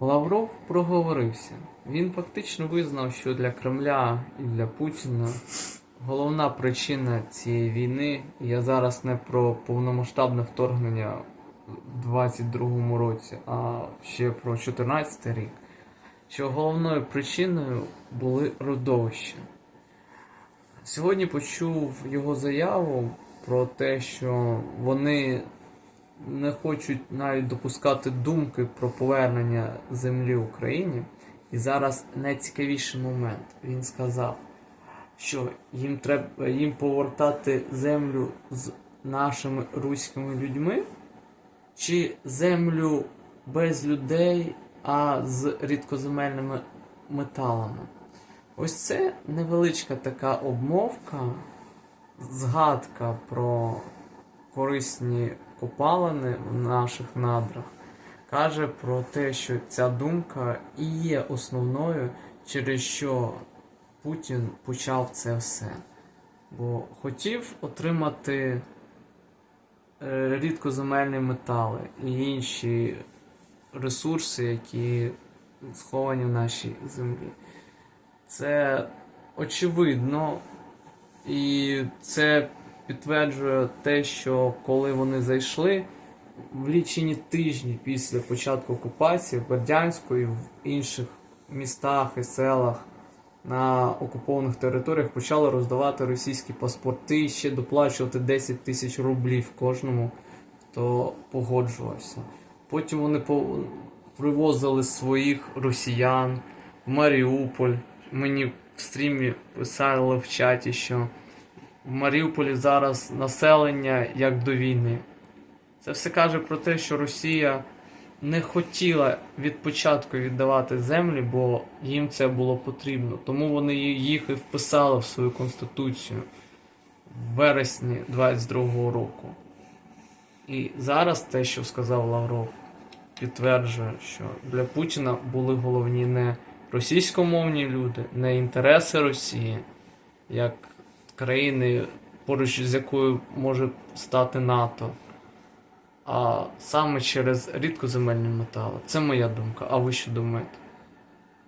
Лавров проговорився. Він фактично визнав, що для Кремля і для Путіна головна причина цієї війни, я зараз не про повномасштабне вторгнення в 22-му році, а ще про 14 рік, що головною причиною були родовища. Сьогодні почув його заяву про те, що вони не хочуть навіть допускати думки про повернення землі Україні. І зараз найцікавіший момент. Він сказав, що їм треба їм повертати землю з нашими руськими людьми, чи землю без людей, а з рідкоземельними металами. Ось це невеличка така обмовка, згадка про корисні копалини в наших надрах каже про те, що ця думка і є основною, через що Путін почав це все. Бо хотів отримати е, рідкоземельні метали і інші ресурси, які сховані в нашій землі. Це очевидно, і це підтверджує те, що коли вони зайшли в лічені тижні після початку окупації в Бердянську і в інших містах і селах на окупованих територіях почали роздавати російські паспорти і ще доплачувати 10 тисяч рублів кожному, хто погоджувався. Потім вони привозили своїх росіян в Маріуполь. Мені в стрімі писали в чаті, що в Маріуполі зараз населення як до війни. Це все каже про те, що Росія не хотіла від початку віддавати землі, бо їм це було потрібно. Тому вони їх і вписали в свою конституцію в вересні 22-го року. І зараз те, що сказав Лавров, підтверджує, що для Путіна були головні не російськомовні люди, не інтереси Росії, як країни, поруч з якою може стати НАТО, а саме через рідкоземельні метали. Це моя думка. А ви що думаєте?